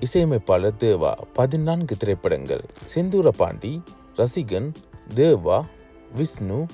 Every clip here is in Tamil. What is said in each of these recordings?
இசையமைப்பாளர் தேவா பதினான்கு திரைப்படங்கள். செந்தூர பாண்டி ரசிகன் தேவா விஷ்ணு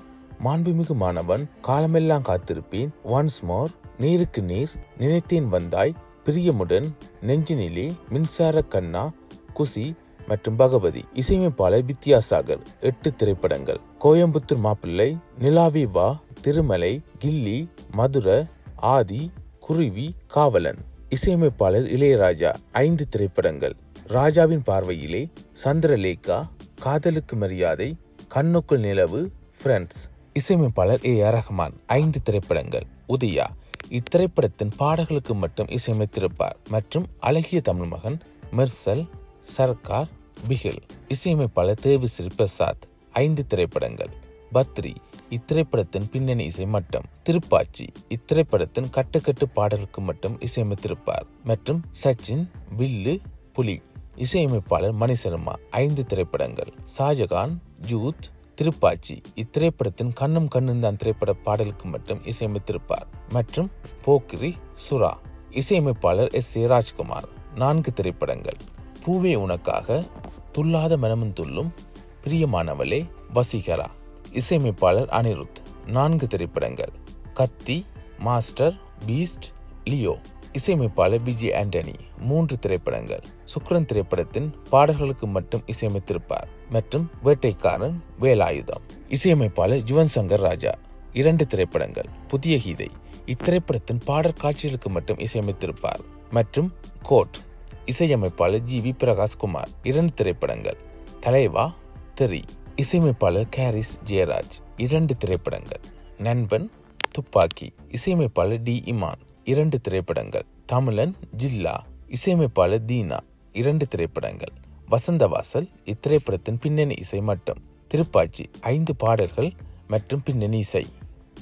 மாண்புமிகு மாணவன் காலமெல்லாம் காத்திருப்பேன் ஒன்ஸ் மோர் நீருக்கு நீர் நினைத்தேன் வந்தாய் பிரியமுடன் நெஞ்சினிலே மின்சார கண்ணா குசி மற்றும் பகவதி. இசையமைப்பாளர் வித்யாசாகர் எட்டு திரைப்படங்கள். கோயம்புத்தூர் மாப்பிள்ளை நிலாவி வா திருமலை கில்லி மதுர ஆதி குருவி காவலன். இசையமைப்பாளர் இளையராஜா ஐந்து திரைப்படங்கள். ராஜாவின் பார்வையிலே சந்திரலேகா காதலுக்கு மரியாதை கண்ணுக்குள் நிலவு ஃப்ரெண்ட்ஸ். இசையமைப்பாளர் ஏ ஆர் ரஹ்மான் ஐந்து திரைப்படங்கள். உதயா இத்திரைப்படத்தின் பாடல்களுக்கு மட்டும் இசையமைத்திருப்பார். மற்றும் அழகிய தமிழ் மகன் மெர்சல் சர்க்கார் பிகில். இசையமைப்பாளர் தேவிஸ்ரீ பிரசாத் ஐந்து திரைப்படங்கள். பத்ரி இத்திரைப்படத்தின் பின்னணி இசை மட்டம் திருப்பாச்சி இத்திரைப்படத்தின் கட்டுக்கட்டு பாடலுக்கு மட்டும் இசையமைத்திருப்பார். மற்றும் சச்சின் வில்லு புலி. இசையமைப்பாளர் மணிசர்மா ஐந்து திரைப்படங்கள். ஷாஜகான் ஜூத் திருப்பாச்சி இத்திரைப்படத்தின் கண்ணும் கண்ணும் தான் திரைப்பட பாடலுக்கு மட்டும் இசையமைத்திருப்பார். மற்றும் போக்கிரி சுரா இசையமைப்பாளர் எஸ். ஏ. ராஜ்குமார் நான்கு திரைப்படங்கள். பூவே உனக்காக துல்லாத மனமும் துள்ளும் பிரியமானவளே வசீகரா. இசையமைப்பாளர் அனிருத். நான்கு திரைப்படங்கள். Kaththi Master Beast Leo. இசையமைப்பாளர் பிஜி ஆண்டனி. மூன்று திரைப்படங்கள். சுக்ரன் திரைப்படத்தின் பாடல்களுக்கு மட்டும் இசையமைத்திருப்பார். மற்றும் வேட்டைக்காரன் வேலாயுதம். இசையமைப்பாளர் யுவன் சங்கர் ராஜா. இரண்டு திரைப்படங்கள். புதிய கீதை. இத்திரைப்படத்தின் பாடற் காட்சிகளுக்கு மட்டும் இசையமைத்திருப்பார். மற்றும் கோட். இசையமைப்பாளர் ஜி வி பிரகாஷ் குமார். இரண்டு திரைப்படங்கள். தலைவா தெரி இசையமைப்பாளர் கேரிஸ் ஜெயராஜ் இரண்டு திரைப்படங்கள். நண்பன் துப்பாக்கி. இசையமைப்பாளர் டி. இமான் இரண்டு திரைப்படங்கள். தமிழன் ஜில்லா. இசையமைப்பாளர் தீனா இரண்டு திரைப்படங்கள். வசந்தவாசல் இத்திரைப்படத்தின் பின்னணி இசை மட்டும் திருப்பாச்சி ஐந்து பாடல்கள் மற்றும் பின்னணி இசை.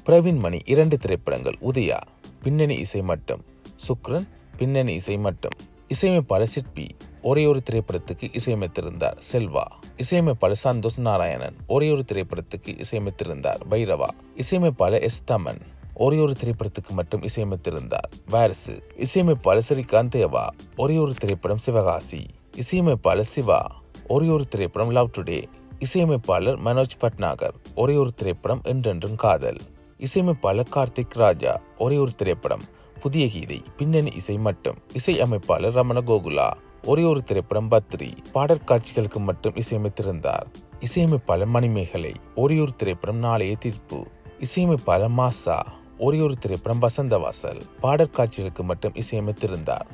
பிரவீன் மணி இரண்டு திரைப்படங்கள். உதயா பின்னணி இசை மட்டும் சுக்ரன் பின்னணி இசை மட்டும் இசையமைப்பாளர் சிற்பி. ஒரே ஒரு திரைப்படத்துக்கு இசையமைத்திருந்தார் செல்வா. இசையமைப்பாளர் சந்தோஷ் நாராயணன். ஒரே ஒரு திரைப்படத்துக்கு இசையமைத்திருந்தார் பைரவா. இசையமைப்பாளர் எஸ் தமன். ஒரே ஒரு திரைப்படத்துக்கு மட்டும் இசையமைத்திருந்தார் வாரிசு. இசையமைப்பாளர் ஸ்ரீகாந்த் தேவா. ஒரே ஒரு திரைப்படம் சிவகாசி. இசையமைப்பாளர் சிவா. ஒரே ஒரு திரைப்படம் லவ் டுடே. இசையமைப்பாளர் மனோஜ் பட்நாகர் ஒரே ஒரு திரைப்படம் என்றென்றும் காதல். இசையமைப்பாளர் கார்த்திக் ராஜா. ஒரே ஒரு திரைப்படம் புதிய கீதை பின்னணி இசை மட்டும். இசை அமைப்பாளர் ரமண கோகுலா. ஒரே ஒரு திரைப்படம் பத்ரி. பாடற்காட்சிகளுக்கு மட்டும் இசையமைத்திருந்தார். இசையமைப்பாளர் மணிமேகலை ஒரே ஒரு திரைப்படம் நாளைய தீர்ப்பு. இசையமைப்பாளர் மாசா ஒரே ஒரு திரைப்படம் வசந்தவாசல். பாடற்காட்சிகளுக்கு மட்டும் இசையமைத்திருந்தார்.